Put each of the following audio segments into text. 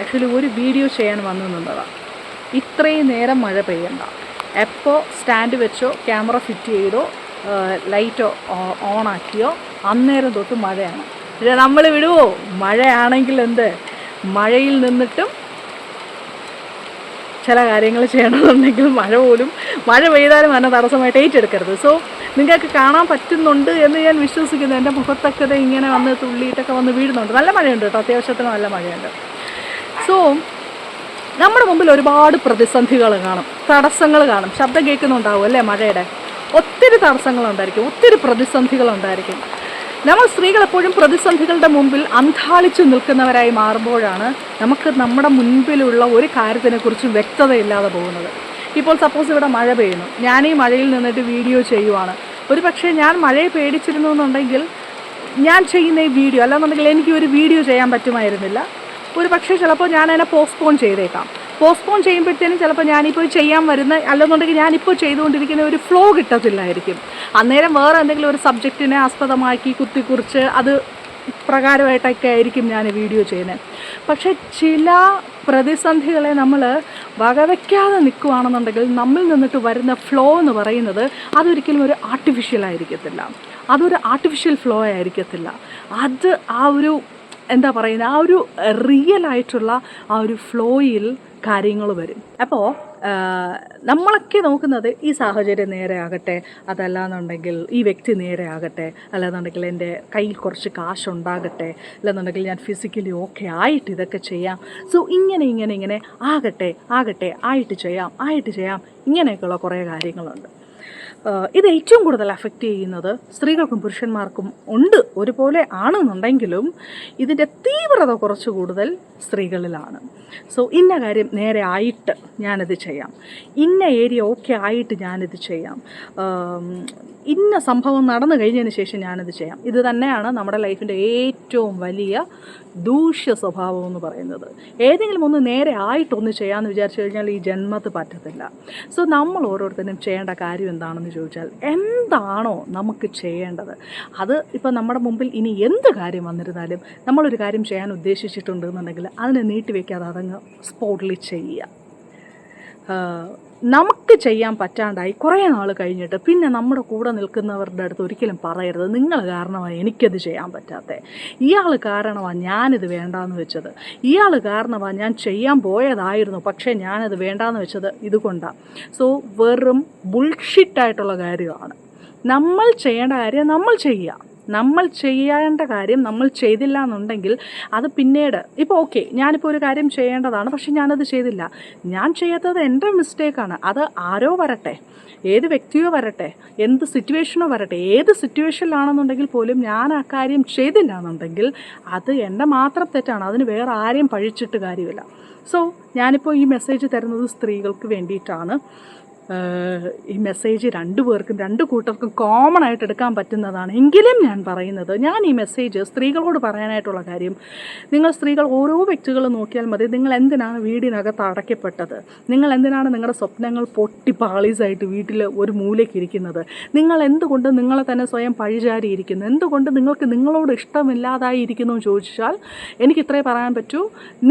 Actually ഒരു video ചെയ്യാൻ വന്നു നിന്നതാണ് ഇത്രയും നേരം മഴ പെയ്യണ്ട. എപ്പോൾ സ്റ്റാൻഡ് വെച്ചോ ക്യാമറ ഫിറ്റ് ചെയ്തോ ലൈറ്റോ ഓൺ ആക്കിയോ അന്നേരം തൊട്ട് മഴയാണ്. പക്ഷേ നമ്മൾ വിടുവോ മഴയാണെങ്കിൽ എന്ത്? മഴയിൽ നിന്നിട്ടും ചില കാര്യങ്ങൾ ചെയ്യണമെന്നുണ്ടെങ്കിൽ മഴ പോലും മഴ പെയ്താലും അതിനെ തടസ്സമായിട്ട് ഏറ്റെടുക്കരുത്. സോ നിങ്ങൾക്ക് കാണാൻ പറ്റുന്നുണ്ട് എന്ന് ഞാൻ വിശ്വസിക്കുന്നു. എന്റെ മുഖത്തൊക്കെ ഇങ്ങനെ വന്ന് തുള്ളിയിട്ടൊക്കെ വന്ന് വീഴുന്നുണ്ട്. നല്ല മഴയുണ്ട് കേട്ടോ. അത്യാവശ്യത്തിന് നല്ല മഴയുണ്ട്. സോ നമ്മുടെ മുമ്പിൽ ഒരുപാട് പ്രതിസന്ധികൾ കാണും. തടസ്സങ്ങൾ കാണും. ശബ്ദം കേൾക്കുന്നുണ്ടാവും അല്ലേ മഴയുടെ? ഒത്തിരി തടസ്സങ്ങളുണ്ടായിരിക്കും ഒത്തിരി പ്രതിസന്ധികളുണ്ടായിരിക്കും നമ്മൾ സ്ത്രീകൾ എപ്പോഴും പ്രതിസന്ധികളുടെ മുമ്പിൽ അന്താളിച്ചു നിൽക്കുന്നവരായി മാറുമ്പോഴാണ് നമുക്ക് നമ്മുടെ മുൻപിലുള്ള ഒരു കാര്യത്തിനെക്കുറിച്ചും വ്യക്തതയില്ലാതെ പോകുന്നത്. ഇപ്പോൾ സപ്പോസ് ഇവിടെ മഴ പെയ്യുന്നു. ഞാൻ ഈ മഴയിൽ നിന്നിട്ട് വീഡിയോ ചെയ്യുവാണ്. ഒരു പക്ഷേ ഞാൻ മഴയെ പേടിച്ചിരുന്നു എന്നുണ്ടെങ്കിൽ ഞാൻ ചെയ്യുന്ന ഈ വീഡിയോ അല്ലാന്നുണ്ടെങ്കിൽ എനിക്ക് ഒരു വീഡിയോ ചെയ്യാൻ പറ്റുമായിരുന്നില്ല. ഒരു പക്ഷേ ചിലപ്പോൾ ഞാൻ അതിനെ പോസ്റ്റ്പോൺ ചെയ്തേക്കാം. പോസ്റ്റ്പോൺ ചെയ്യുമ്പോഴത്തേനും ചിലപ്പോൾ ഞാനിപ്പോൾ ചെയ്യാൻ വരുന്ന അല്ലെന്നുണ്ടെങ്കിൽ ഞാനിപ്പോൾ ചെയ്തുകൊണ്ടിരിക്കുന്ന ഒരു ഫ്ലോ കിട്ടത്തില്ലായിരിക്കും. അന്നേരം വേറെ എന്തെങ്കിലും ഒരു സബ്ജക്റ്റിനെ ആസ്പദമാക്കി കുത്തിക്കുറിച്ച് അത് പ്രകാരമായിട്ടൊക്കെ ആയിരിക്കും ഞാൻ വീഡിയോ ചെയ്യുന്നത്. പക്ഷേ ചില പ്രതിസന്ധികളെ നമ്മൾ വകവയ്ക്കാതെ നിൽക്കുകയാണെന്നുണ്ടെങ്കിൽ നമ്മിൽ നിന്നിട്ട് വരുന്ന ഫ്ലോ എന്ന് പറയുന്നത് അതൊരിക്കലും ഒരു ആർട്ടിഫിഷ്യൽ ആയിരിക്കത്തില്ല. അതൊരു ആർട്ടിഫിഷ്യൽ ഫ്ലോ ആയിരിക്കത്തില്ല. അത് ആ ഒരു എന്താ പറയുന്നത് ആ ഒരു റിയൽ ആയിട്ടുള്ള ആ ഒരു ഫ്ലോയിൽ കാര്യങ്ങൾ വരും. അപ്പോൾ നമ്മളൊക്കെ നോക്കുന്നത് ഈ സാഹചര്യം നേരെ ആകട്ടെ അതല്ലാന്നുണ്ടെങ്കിൽ ഈ വ്യക്തി നേരെ ആകട്ടെ അല്ലാന്നുണ്ടെങ്കിൽ എന്റെ കയ്യിൽ കുറച്ച് കാശുണ്ടാകട്ടെ അല്ലാന്നുണ്ടെങ്കിൽ ഞാൻ ഫിസിക്കലി ഓക്കെ ആയിട്ട് ഇതൊക്കെ ചെയ്യാം. സോ ഇങ്ങനെ ഇങ്ങനെ ഇങ്ങനെ ആകട്ടെ ആകട്ടെ ആയിട്ട് ചെയ്യാം ആയിട്ട് ചെയ്യാം ഇങ്ങനെയൊക്കെയുള്ള കുറേ കാര്യങ്ങളുണ്ട്. ഇത് ഏറ്റവും കൂടുതൽ അഫക്റ്റ് ചെയ്യുന്നത് സ്ത്രീകൾക്കും പുരുഷന്മാർക്കും ഉണ്ട് ഒരുപോലെ ആണെന്നുണ്ടെങ്കിലും ഇതിന്റെ തീവ്രത കുറച്ച് കൂടുതൽ സ്ത്രീകളിലാണ്. സോ ഇന്ന കാര്യം നേരെ ആയിട്ട് ഞാനിത് ചെയ്യാം. ഇന്ന ഏരിയ ഓക്കെ ആയിട്ട് ഞാനിത് ചെയ്യാം. ഇന്ന സംഭവം നടന്നു കഴിഞ്ഞതിന് ശേഷം ഞാനിത് ചെയ്യാം. ഇത് തന്നെയാണ് നമ്മുടെ ലൈഫിന്റെ ഏറ്റവും വലിയ ദൂഷ്യ സ്വഭാവം എന്ന് പറയുന്നത്. ഏതെങ്കിലും ഒന്ന് നേരെ ആയിട്ടൊന്ന് ചെയ്യാമെന്ന് വിചാരിച്ചു കഴിഞ്ഞാൽ ഈ ജന്മത്ത് പറ്റത്തില്ല. സോ നമ്മൾ ഓരോരുത്തരും ചെയ്യേണ്ട കാര്യം എന്താണെന്ന് ചോദിച്ചാൽ എന്താണോ നമുക്ക് ചെയ്യേണ്ടത്? അത് ഇപ്പം നമ്മുടെ മുമ്പിൽ ഇനി എന്ത് കാര്യം വന്നിരുന്നാലും നമ്മളൊരു കാര്യം ചെയ്യാൻ ഉദ്ദേശിച്ചിട്ടുണ്ട് എന്നുണ്ടെങ്കിൽ അതിനെ നീട്ടിവെക്കാതെ അതങ്ങ് സ്പോട്ടിൽ ചെയ്യുക. നമുക്ക് ചെയ്യാൻ പറ്റാണ്ടായി കുറേ നാൾ കഴിഞ്ഞിട്ട് പിന്നെ നമ്മുടെ കൂടെ നിൽക്കുന്നവരുടെ അടുത്ത് ഒരിക്കലും പറയരുത്. നിങ്ങൾ കാരണമാണ് എനിക്കത് ചെയ്യാൻ പറ്റാത്തത് ഇയാൾ കാരണമാണ് ഞാനിത് വേണ്ടാന്ന് വെച്ചത്. ഇയാൾ കാരണമാണ് ഞാൻ ചെയ്യാൻ പോയതായിരുന്നു പക്ഷേ ഞാനത് വേണ്ടാന്ന് വെച്ചത് ഇതുകൊണ്ടാണ് സോ വെറും ബുൾഷിറ്റായിട്ടുള്ള കാര്യമാണ്. നമ്മൾ ചെയ്യേണ്ട കാര്യം നമ്മൾ ചെയ്യുക. നമ്മൾ ചെയ്യേണ്ട കാര്യം നമ്മൾ ചെയ്തില്ല എന്നുണ്ടെങ്കിൽ അത് പിന്നീട് ഇപ്പോൾ ഓക്കെ ഞാനിപ്പോൾ ഒരു കാര്യം ചെയ്യേണ്ടതാണ് പക്ഷെ ഞാനത് ചെയ്തില്ല. ഞാൻ ചെയ്യാത്തത് എന്റെ മിസ്റ്റേക്കാണ് അത് ആരോ വരട്ടെ ഏത് വ്യക്തിയോ വരട്ടെ എന്ത് സിറ്റുവേഷനോ വരട്ടെ ഏത് സിറ്റുവേഷനിലാണെന്നുണ്ടെങ്കിൽ പോലും ഞാൻ ആ കാര്യം ചെയ്തില്ല എന്നുണ്ടെങ്കിൽ അത് എന്റെ മാത്രം തെറ്റാണ്. അതിന് വേറെ ആരെയും പഴിച്ചിട്ട് കാര്യമില്ല. സോ ഞാനിപ്പോൾ ഈ മെസ്സേജ് തരുന്നത് സ്ത്രീകൾക്ക് വേണ്ടിയിട്ടാണ്. ഈ മെസ്സേജ് രണ്ടു പേർക്കും രണ്ട് കൂട്ടർക്കും കോമൺ ആയിട്ട് എടുക്കാൻ പറ്റുന്നതാണ്. എങ്കിലും ഞാൻ പറയുന്നത് ഞാൻ ഈ മെസ്സേജ് സ്ത്രീകളോട് പറയാനായിട്ടുള്ള കാര്യം നിങ്ങൾ സ്ത്രീകൾ ഓരോ വ്യക്തികൾ നോക്കിയാൽ മതി നിങ്ങൾ എന്തിനാണ് വീടിനകത്ത് അടയ്ക്കപ്പെട്ടത്? നിങ്ങൾ എന്തിനാണ് നിങ്ങളുടെ സ്വപ്നങ്ങൾ പൊട്ടി പാളീസായിട്ട് വീട്ടിൽ ഒരു മൂലയ്ക്ക് ഇരിക്കുന്നത്? നിങ്ങൾ എന്തുകൊണ്ട് നിങ്ങളെ തന്നെ സ്വയം പഴിചാരിയിരിക്കുന്നു? എന്തുകൊണ്ട് നിങ്ങൾക്ക് നിങ്ങളോട് ഇഷ്ടമില്ലാതായി ഇരിക്കുന്നു എന്ന് ചോദിച്ചാൽ എനിക്ക് ഇത്രേ പറയാൻ പറ്റൂ.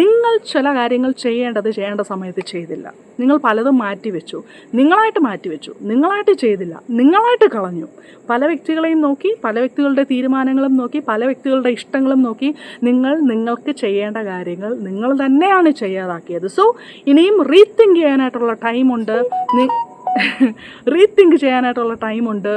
നിങ്ങൾ ചില കാര്യങ്ങൾ ചെയ്യേണ്ടത് ചെയ്യേണ്ട സമയത്ത് ചെയ്തില്ല. നിങ്ങൾ പലതും മാറ്റിവെച്ചു. നിങ്ങളായിട്ട് മാറ്റിവെച്ചു. നിങ്ങളായിട്ട് ചെയ്തില്ല. നിങ്ങളായിട്ട് കളഞ്ഞു. പല വ്യക്തികളെയും നോക്കി പല വ്യക്തികളുടെ തീരുമാനങ്ങളും നോക്കി പല വ്യക്തികളുടെ ഇഷ്ടങ്ങളും നോക്കി നിങ്ങൾ നിങ്ങൾക്ക് ചെയ്യേണ്ട കാര്യങ്ങൾ നിങ്ങൾ തന്നെയാണ് ചെയ്യാതാക്കിയത്. സോ ഇനിയും റീത്തിങ്ക് ചെയ്യാനായിട്ടുള്ള ടൈമുണ്ട് റീതിങ്ക് ചെയ്യാനായിട്ടുള്ള ടൈമുണ്ട്.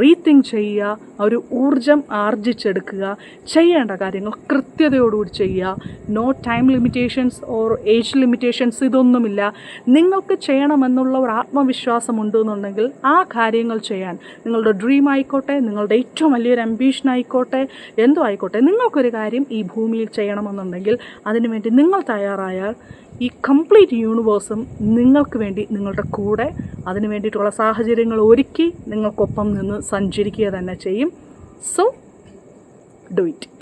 റീതിങ്ക് ചെയ്യുക ഒരു ഊർജം ആർജിച്ചെടുക്കുക ചെയ്യേണ്ട കാര്യങ്ങൾ കൃത്യതയോടുകൂടി ചെയ്യുക. No time limitations or age limitations ഇതൊന്നുമില്ല. നിങ്ങൾക്ക് ചെയ്യണമെന്നുള്ള ഒരു ആത്മവിശ്വാസം ഉണ്ട് എന്നുണ്ടെങ്കിൽ ആ കാര്യങ്ങൾ ചെയ്യാൻ നിങ്ങളുടെ ഡ്രീം ആയിക്കോട്ടെ നിങ്ങളുടെ ഏറ്റവും വലിയൊരു അംബീഷൻ ആയിക്കോട്ടെ എന്തോ ആയിക്കോട്ടെ നിങ്ങൾക്കൊരു കാര്യം ഈ ഭൂമിയിൽ ചെയ്യണമെന്നുണ്ടെങ്കിൽ അതിനുവേണ്ടി നിങ്ങൾ തയ്യാറായാൽ ഈ കംപ്ലീറ്റ് യൂണിവേഴ്സും നിങ്ങൾക്ക് വേണ്ടി നിങ്ങളുടെ കൂടെ അതിന് വേണ്ടിയിട്ടുള്ള സാഹചര്യങ്ങൾ ഒരുക്കി നിങ്ങൾക്കൊപ്പം നിന്ന് സഞ്ചരിക്കുക തന്നെ ചെയ്യും. So do it.